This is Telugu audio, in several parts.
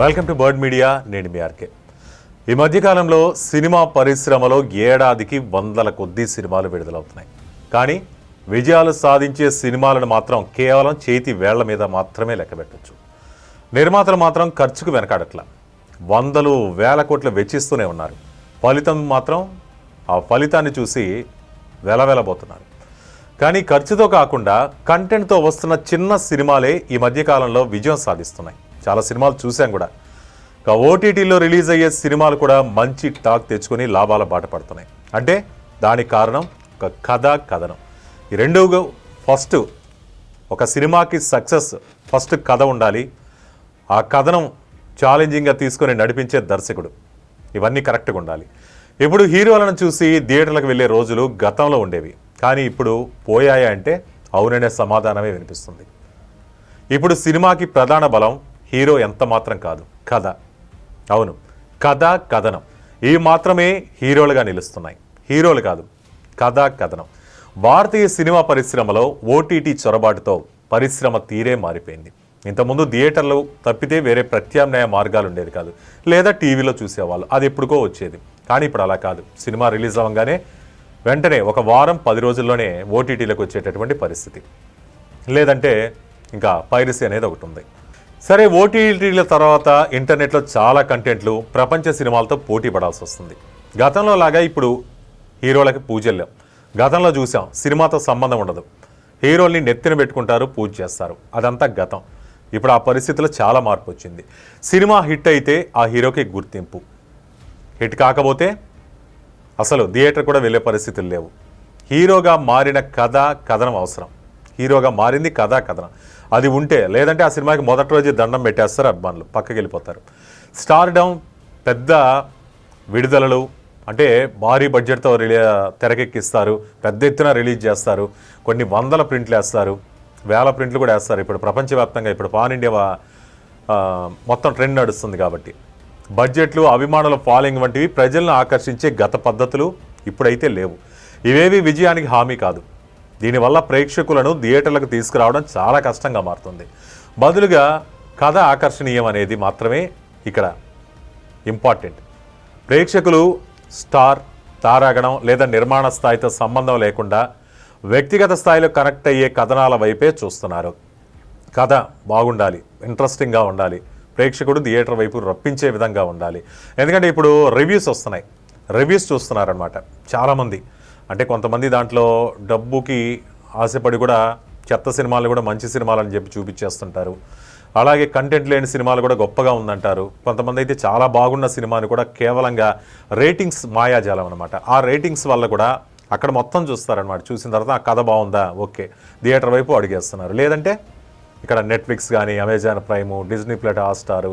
వెల్కమ్ టు బర్డ్ మీడియా నేను మీ ఆర్కే. ఈ మధ్యకాలంలో సినిమా పరిశ్రమలో ఏడాదికి వందల కొద్దీ సినిమాలు విడుదలవుతున్నాయి. కానీ విజయాలు సాధించే సినిమాలను మాత్రం కేవలం చేతి వేళ్ళ మీద మాత్రమే లెక్కబెట్టచ్చు నిర్మాతలు మాత్రం ఖర్చుకు వెనకాడట్ల. వందలు వేల కోట్లు వెచ్చిస్తూనే ఉన్నారు. ఫలితం మాత్రం ఆ ఫలితాన్ని చూసి వెలవెలబోతున్నారు. కానీ ఖర్చుతో కాకుండా కంటెంట్తో వస్తున్న చిన్న సినిమాలే ఈ మధ్యకాలంలో విజయం సాధిస్తున్నాయి. చాలా సినిమాలు చూసాం కూడా. ఇక ఓటీటీలో రిలీజ్ అయ్యే సినిమాలు కూడా మంచి టాక్ తెచ్చుకొని లాభాల బాట పడుతున్నాయి. అంటే దానికి కారణం ఒక కథ కథనం. ఈ రెండు ఫస్ట్ ఒక సినిమాకి సక్సెస్ ఫస్ట్ కథ ఉండాలి. ఆ కథనం ఛాలెంజింగ్గా తీసుకొని నడిపించే దర్శకుడు. ఇవన్నీ కరెక్ట్గా ఉండాలి. ఇప్పుడు హీరోలను చూసి థియేటర్లకు వెళ్ళే రోజులు గతంలో ఉండేవి. కానీ ఇప్పుడు పోయాయా అంటే అవుననే సమాధానమే వినిపిస్తుంది. ఇప్పుడు సినిమాకి ప్రధాన బలం హీరో ఎంత మాత్రం కాదు. కథ. అవును. కథ కథనం. ఇవి మాత్రమే హీరోలుగా నిలుస్తున్నాయి. హీరోలు కాదు కథ కథనం. భారతీయ సినిమా పరిశ్రమలో ఓటీటీ చొరబాటుతో పరిశ్రమ తీరే మారిపోయింది. ఇంతకుముందు థియేటర్లు తప్పితే వేరే ప్రత్యామ్నాయ మార్గాలు ఉండేది కాదు. లేదా టీవీలో చూసేవాళ్ళు. అది ఎప్పుడుకో వచ్చేది. కానీ ఇప్పుడు అలా కాదు. సినిమా రిలీజ్ అవ్వగానే వెంటనే ఒక వారం పది రోజుల్లోనే ఓటీటీలకు వచ్చేటటువంటి పరిస్థితి. లేదంటే ఇంకా పైరసీ అనేది ఒకటి ఉంది. సరే ఓటీటీల తర్వాత ఇంటర్నెట్లో చాలా కంటెంట్లు ప్రపంచ సినిమాలతో పోటీ పడాల్సి వస్తుంది. గతంలో లాగా ఇప్పుడు హీరోలకి పూజలు గతంలో చూసాం సినిమాతో సంబంధం ఉండదు. హీరోల్ని నెత్తిన పెట్టుకుంటారు పూజ చేస్తారు. అదంతా గతం. ఇప్పుడు ఆ పరిస్థితిలో చాలా మార్పు వచ్చింది. సినిమా హిట్ అయితే ఆ హీరోకి గుర్తింపు. హిట్ కాకపోతే అసలు థియేటర్ కూడా వెళ్ళే పరిస్థితులు లేవు. హీరోగా మారిన కథ కథనం అవసరం. హీరోగా మారింది కథా కథనం. అది ఉంటే లేదంటే ఆ సినిమాకి మొదటి రోజే దండం పెట్టేస్తారు అభిమానులు పక్కకి వెళ్ళిపోతారు. స్టార్ డౌన్ పెద్ద విడుదలలు అంటే భారీ బడ్జెట్తో రిలీ తెరకెక్కిస్తారు పెద్ద ఎత్తున రిలీజ్ చేస్తారు కొన్ని వందల ప్రింట్లు వేస్తారు వేల ప్రింట్లు కూడా వేస్తారు. ఇప్పుడు ప్రపంచవ్యాప్తంగా ఇప్పుడు పాన్ ఇండియా మొత్తం ట్రెండ్ నడుస్తుంది కాబట్టి. బడ్జెట్లు అభిమానుల ఫాలోయింగ్ వంటివి ప్రజలను ఆకర్షించే గత పద్ధతులు ఇప్పుడైతే లేవు. ఇవేవి విజయానికి హామీ కాదు. దీనివల్ల ప్రేక్షకులను థియేటర్లకు తీసుకురావడం చాలా కష్టంగా మారుతుంది. బదులుగా కథ ఆకర్షణీయం అనేది మాత్రమే ఇక్కడ ఇంపార్టెంట్. ప్రేక్షకులు స్టార్ తారాగణం లేదా నిర్మాణ స్థాయితో సంబంధం లేకుండా వ్యక్తిగత స్థాయిలో కనెక్ట్ అయ్యే కథనాల వైపే చూస్తున్నారు. కథ బాగుండాలి ఇంట్రెస్టింగ్గా ఉండాలి ప్రేక్షకుడు థియేటర్ వైపు రప్పించే విధంగా ఉండాలి. ఎందుకంటే ఇప్పుడు రివ్యూస్ వస్తున్నాయి. రివ్యూస్ చూస్తున్నారనమాట చాలామంది అంటే కొంతమంది దాంట్లో డబ్బుకి ఆశపడి కూడా చెత్త సినిమాలు కూడా మంచి సినిమాలు అని చెప్పి చూపించేస్తుంటారు. అలాగే కంటెంట్ లేని సినిమాలు కూడా గొప్పగా ఉందంటారు. కొంతమంది అయితే చాలా బాగున్న సినిమాని కూడా కేవలంగా రేటింగ్స్ మాయాజాలం అనమాట ఆ రేటింగ్స్ వల్ల కూడా అక్కడ మొత్తం చూస్తారనమాట చూసిన తర్వాత ఆ కథ బాగుందా? ఓకే. థియేటర్ వైపు అడిగేస్తున్నారు. లేదంటే ఇక్కడ నెట్ఫ్లిక్స్ కానీ Amazon prime Disney plus Hotstar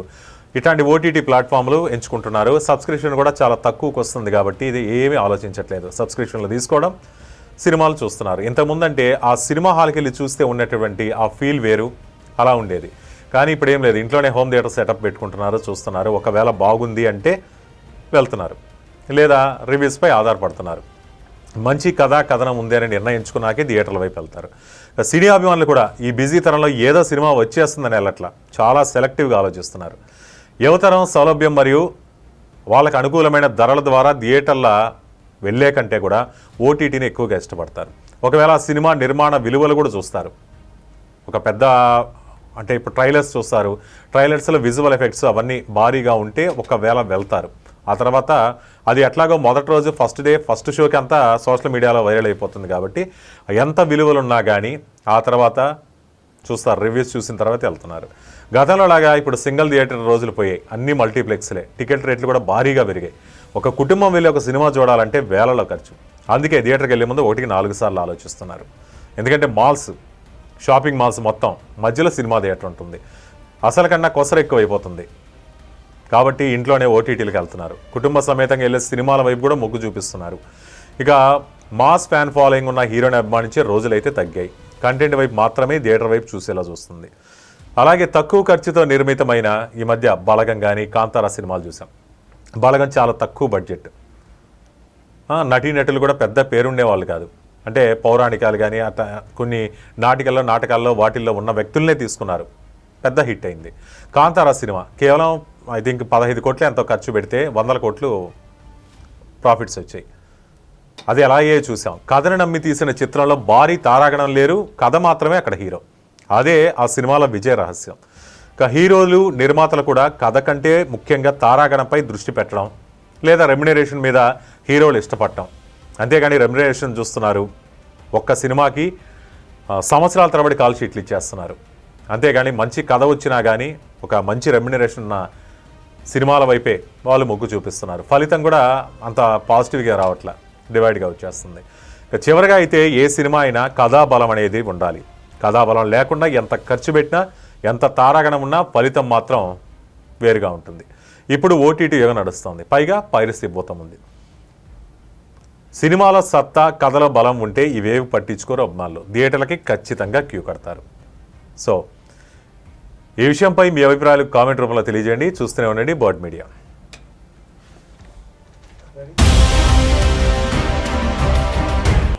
ఇట్లాంటి ఓటీటీ ప్లాట్ఫామ్లు ఎంచుకుంటున్నారు. సబ్స్క్రిప్షన్ కూడా చాలా తక్కువకు వస్తుంది కాబట్టి ఇది ఏమీ ఆలోచించట్లేదు. సబ్స్క్రిప్షన్లు తీసుకోవడం సినిమాలు చూస్తున్నారు. ఇంతకుముందంటే ఆ సినిమా హాల్కి వెళ్ళి చూస్తే ఉన్నటువంటి ఆ ఫీల్ వేరు అలా ఉండేది. కానీ ఇప్పుడు ఏం లేదు. ఇంట్లోనే హోమ్ థియేటర్ సెటప్ పెట్టుకుంటున్నారు చూస్తున్నారు. ఒకవేళ బాగుంది అంటే వెళ్తున్నారు. లేదా రివ్యూస్పై ఆధారపడుతున్నారు. మంచి కథ కథనం ఉంది అని నిర్ణయించుకున్నాకే థియేటర్ల వైపు వెళ్తారు. సినీ అభిమానులు కూడా ఈ బిజీ తరంలో ఏదో సినిమా వచ్చేస్తుందని వెళ్ళట్లా. చాలా సెలెక్టివ్గా ఆలోచిస్తున్నారు. యువతరం సౌలభ్యం మరియు వాళ్ళకు అనుకూలమైన ధరల ద్వారా థియేటర్ల వెళ్ళే కంటే కూడా ఓటీటీని ఎక్కువగా ఇష్టపడతారు. ఒకవేళ సినిమా నిర్మాణ విలువలు కూడా చూస్తారు. ఒక పెద్ద అంటే ఇప్పుడు ట్రైలర్స్ చూస్తారు. ట్రైలర్స్లో విజువల్ ఎఫెక్ట్స్ అవన్నీ భారీగా ఉంటే ఒకవేళ వెళ్తారు. ఆ తర్వాత అది ఎట్లాగో మొదటి రోజు ఫస్ట్ డే ఫస్ట్ షోకి అంతా సోషల్ మీడియాలో వైరల్ అయిపోతుంది కాబట్టి ఎంత విలువలు ఉన్నా కానీ ఆ తర్వాత చూస్తారు. రివ్యూస్ చూసిన తర్వాత వెళ్తున్నారు. గతంలో లాగా ఇప్పుడు సింగిల్ థియేటర్ రోజులు పోయాయి. అన్ని మల్టీప్లెక్స్లే. టికెట్ రేట్లు కూడా భారీగా పెరిగాయి. ఒక కుటుంబం వెళ్ళి ఒక సినిమా చూడాలంటే వేలలో ఖర్చు. అందుకే థియేటర్కి వెళ్ళే ముందు ఒకటికి నాలుగు సార్లు ఆలోచిస్తున్నారు. ఎందుకంటే మాల్స్ షాపింగ్ మాల్స్ మొత్తం మధ్యలో సినిమా థియేటర్ ఉంటుంది. అసలు కన్నా కొసర ఎక్కువైపోతుంది. కాబట్టి ఇంట్లోనే ఓటీటీలకు వెళ్తున్నారు. కుటుంబ సమేతంగా వెళ్ళే సినిమాల వైపు కూడా మొగ్గు చూపిస్తున్నారు. ఇక మాస్ ఫ్యాన్ ఫాలోయింగ్ ఉన్న హీరోని అభిమానించే రోజులైతే తగ్గాయి. కంటెంట్ వైపు మాత్రమే థియేటర్ వైపు చూసేలా చూస్తుంది. అలాగే తక్కువ ఖర్చుతో నిర్మితమైన ఈ మధ్య బలగం కానీ కాంతారా సినిమాలు చూసాం. బలగం చాలా తక్కువ బడ్జెట్. నటీనటులు కూడా పెద్ద పేరుండే వాళ్ళు కాదు. అంటే పౌరాణికాలు కానీ అట్లా కొన్ని నాటికల్లో నాటకాల్లో వాటిల్లో ఉన్న వ్యక్తులనే తీసుకున్నారు. పెద్ద హిట్ అయింది. కాంతారా సినిమా కేవలం ఐ థింక్ పదహైదు కోట్లు ఎంతో ఖర్చు పెడితే వందల కోట్లు ప్రాఫిట్స్ వచ్చాయి. అది ఎలా చూసాం కథను నమ్మి తీసిన చిత్రంలో భారీ తారాగణం లేరు. కథ మాత్రమే అక్కడ హీరో. అదే ఆ సినిమాల విజయ రహస్యం. ఇక హీరోలు నిర్మాతలు కూడా కథ కంటే ముఖ్యంగా తారాగణంపై దృష్టి పెట్టడం లేదా రెమ్యునరేషన్ మీద హీరోలు ఇష్టపడటం. అంతేగాని రెమ్యునరేషన్ చూస్తున్నారు. ఒక్క సినిమాకి సంవత్సరాల తరబడి కాల్ షీట్లు ఇచ్చేస్తున్నారు. అంతేగాని మంచి కథ వచ్చినా కానీ ఒక మంచి రెమ్యునరేషన్ ఉన్న సినిమాల వైపే వాళ్ళు మొగ్గు చూపిస్తున్నారు. ఫలితం కూడా అంత పాజిటివ్గా రావట్లే. డివైడ్గా వచ్చేస్తుంది. ఇక చివరిగా అయితే ఏ సినిమా అయినా కథాబలం అనేది ఉండాలి. కథాబలం లేకుండా ఎంత ఖర్చు పెట్టినా ఎంత తారాగణం ఉన్నా ఫలితం మాత్రం వేరుగా ఉంటుంది. ఇప్పుడు ఓటీటీ యుగం నడుస్తుంది. పైగా పైరసీ భూతం ఉంది. సినిమాల సత్తా కథల బలం ఉంటే ఇవేవి పట్టించుకోరు అభిమానులు. థియేటర్లకి ఖచ్చితంగా క్యూ కడతారు. సో ఈ విషయంపై మీ అభిప్రాయాలు కామెంట్ రూపంలో తెలియజేయండి. చూస్తూనే ఉండండి బర్డ్ మీడియా.